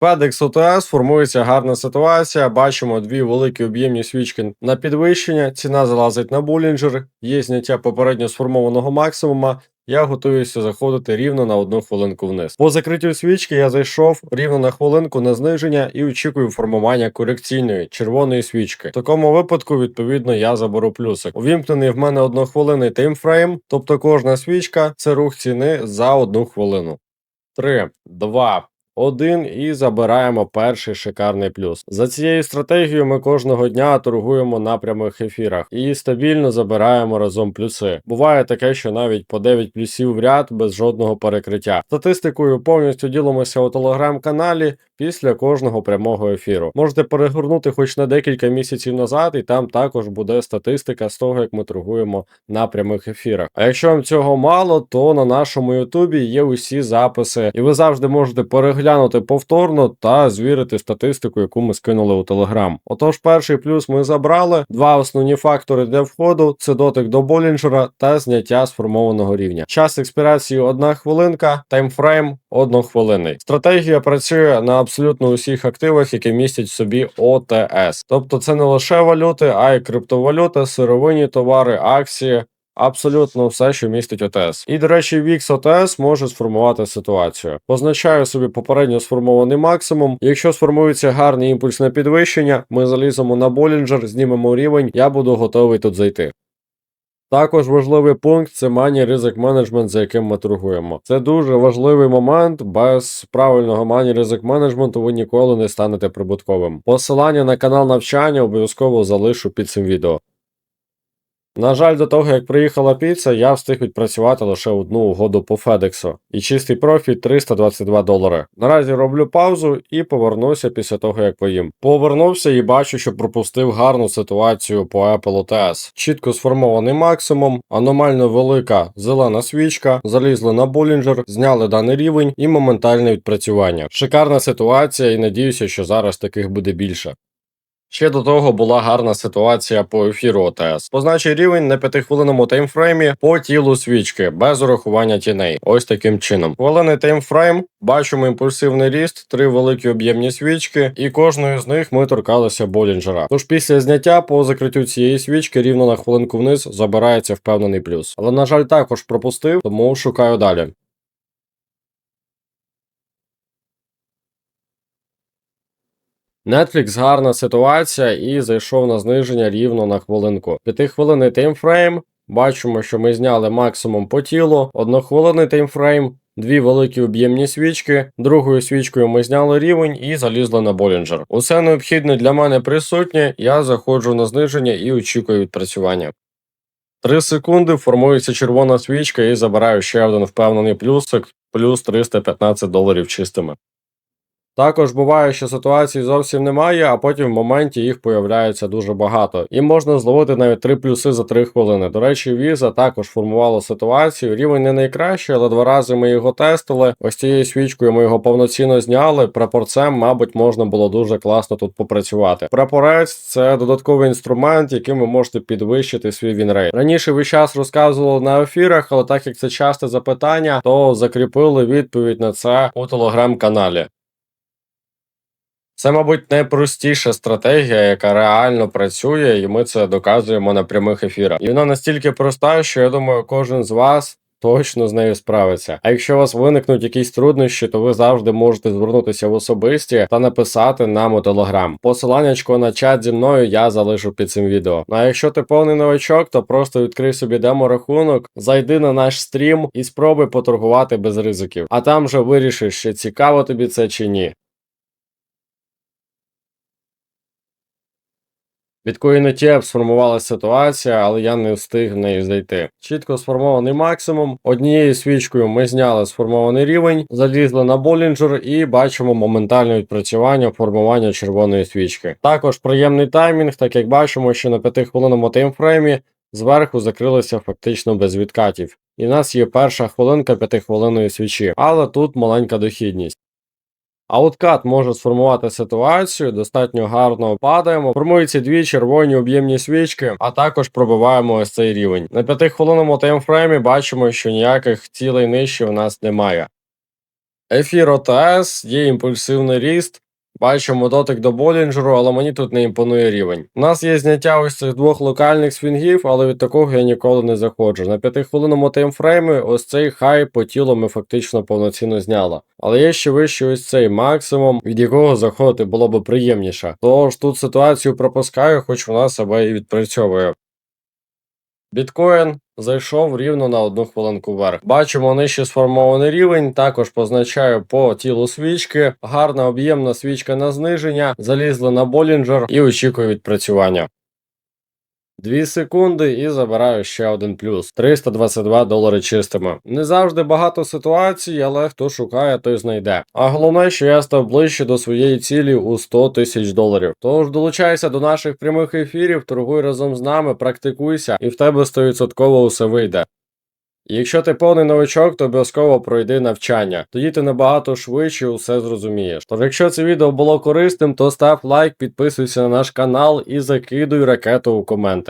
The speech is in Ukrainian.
FedEx OTS формується гарна ситуація. Бачимо дві великі об'ємні свічки на підвищення. Ціна залазить на Болінджер, є зняття попередньо сформованого максимума. Я готуюся заходити рівно на одну хвилинку вниз. По закриттю свічки я зайшов рівно на хвилинку на зниження і очікую формування корекційної червоної свічки. В такому випадку, відповідно, я заберу плюсик. Увімкнений в мене однохвилинний таймфрейм, тобто кожна свічка це рух ціни за одну хвилину. 3, 2, один і забираємо перший шикарний плюс. За цією стратегією ми кожного дня торгуємо на прямих ефірах і стабільно забираємо разом плюси. Буває таке, що навіть по 9 плюсів в ряд без жодного перекриття. Статистикою повністю ділимося у телеграм-каналі після кожного прямого ефіру. Можете перегорнути хоч на декілька місяців назад, і там також буде статистика з того, як ми торгуємо на прямих ефірах. А якщо вам цього мало, то на нашому Ютубі є усі записи, і ви завжди можете переглянути повторно та звірити статистику, яку ми скинули у Телеграм. Отож, перший плюс ми забрали. Два основні фактори для входу це дотик до Болінджера та зняття сформованого рівня. Час експірації одна хвилинка, таймфрейм однохвилинний. Стратегія працює на абсолютно усіх активах, які містять в собі ОТС. Тобто це не лише валюти, а й криптовалюта, сировинні товари, акції. Абсолютно все, що містить ОТС. І, до речі, VIX ОТС може сформувати ситуацію. Позначаю собі попередньо сформований максимум. Якщо сформується гарний імпульс на підвищення, ми заліземо на Болінджер, знімемо рівень, я буду готовий тут зайти. Також важливий пункт це мані ризик менеджмент, за яким ми торгуємо. Це дуже важливий момент. Без правильного мані ризик менеджменту ви ніколи не станете прибутковим. Посилання на канал навчання обов'язково залишу під цим відео. На жаль, до того як приїхала піца, я встиг відпрацювати лише одну угоду по Федексу, і чистий профіт 322 долари. Наразі роблю паузу і повернуся після того, як поїм. Повернувся і бачу, що пропустив гарну ситуацію по Apple OTS. Чітко сформований максимум, аномально велика зелена свічка, залізли на Болінджер, зняли даний рівень і моментальне відпрацювання. Шикарна ситуація, і надіюся, що зараз таких буде більше. Ще до того була гарна ситуація по ефіру ОТС. Позначив рівень на 5-хвилинному таймфреймі по тілу свічки без урахування тіней. Ось таким чином. Хвилинний таймфрейм, бачимо імпульсивний ріст, три великі об'ємні свічки, і кожною з них ми торкалися Болінджера. Тож після зняття по закриттю цієї свічки рівно на хвилинку вниз забирається впевнений плюс. Але, на жаль, також пропустив, тому шукаю далі. Netflix гарна ситуація і зайшов на зниження рівно на хвилинку. П'ятихвилинний таймфрейм. Бачимо, що ми зняли максимум по тілу, однохвилинний таймфрейм, дві великі об'ємні свічки. Другою свічкою ми зняли рівень і залізли на Болінджер. Усе необхідне для мене присутнє. Я заходжу на зниження і очікую відпрацювання. Три секунди формується червона свічка і забираю ще один впевнений плюсик, плюс 315 доларів чистими. Також буває, що ситуації зовсім немає, а потім в моменті їх появляється дуже багато. І можна зловити навіть 3 плюси за 3 хвилини. До речі, віза також формувала ситуацію. Рівень не найкращий, але два рази ми його тестили. Ось цією свічкою ми його повноцінно зняли. Прапорцем, мабуть, можна було дуже класно тут попрацювати. Прапорець це додатковий інструмент, яким ви можете підвищити свій вінрейт. Раніше ви час розказували на ефірах, але так як це часте запитання, то закріпили відповідь на це у телеграм-каналі. Це, мабуть, найпростіша стратегія, яка реально працює, і ми це доказуємо на прямих ефірах. І вона настільки проста, що я думаю, кожен з вас. Точно з нею справиться. А якщо у вас виникнуть якісь труднощі, то ви завжди можете звернутися в особисті та написати нам у телеграм. Посиланнячко на чат зі мною я залишу під цим відео. Ну а якщо ти повний новачок, то просто відкрий собі демо-рахунок, зайди на наш стрім і спробуй поторгувати без ризиків. А там вже вирішиш, чи цікаво тобі це чи ні. Від CoinETF сформувалася ситуація, але я не встиг в неї зайти. Чітко сформований максимум. Однією свічкою ми зняли сформований рівень, залізли на Болінджер і бачимо моментальне відпрацювання формування червоної свічки. Також приємний таймінг, так як бачимо, що на 5-хвилинному таймфреймі зверху закрилися фактично без відкатів. І в нас є перша хвилинка 5-хвилинної свічі, але тут маленька дохідність. Ауткат може сформувати ситуацію, достатньо гарно падаємо. Формуються дві червоні об'ємні свічки, а також пробиваємо ось цей рівень. На п'ятихвилинному таймфреймі бачимо, що ніяких цілей нижче у нас немає. Ефір ОТС, є імпульсивний ріст. Бачимо дотик до Болінджеру, але мені тут не імпонує рівень. У нас є зняття ось цих двох локальних свінгів, але від такого я ніколи не заходжу. На п'ятихвилинному таймфреймі ось цей хай по тілу ми фактично повноцінно зняли. Але є ще вище ось цей максимум, від якого заходити було б приємніше. Тож тут ситуацію пропускаю, хоч вона себе і відпрацьовує. Біткоін зайшов рівно на одну хвилинку вверх. Бачимо нижче сформований рівень, також позначаю по тілу свічки. Гарна об'ємна свічка на зниження, залізли на Болінджер і очікую відпрацювання. Дві секунди і забираю ще один плюс 322 долари чистими. Не завжди багато ситуацій, але хто шукає, той знайде. А головне, що я став ближче до своєї цілі у 100 тисяч доларів. Тож долучайся до наших прямих ефірів, торгуй разом з нами, практикуйся, і в тебе 100% усе вийде. Якщо ти повний новичок, то обов'язково пройди навчання. Тоді ти набагато швидше усе зрозумієш. Тож, якщо це відео було корисним, то став лайк, підписуйся на наш канал і закидуй ракету у коменти.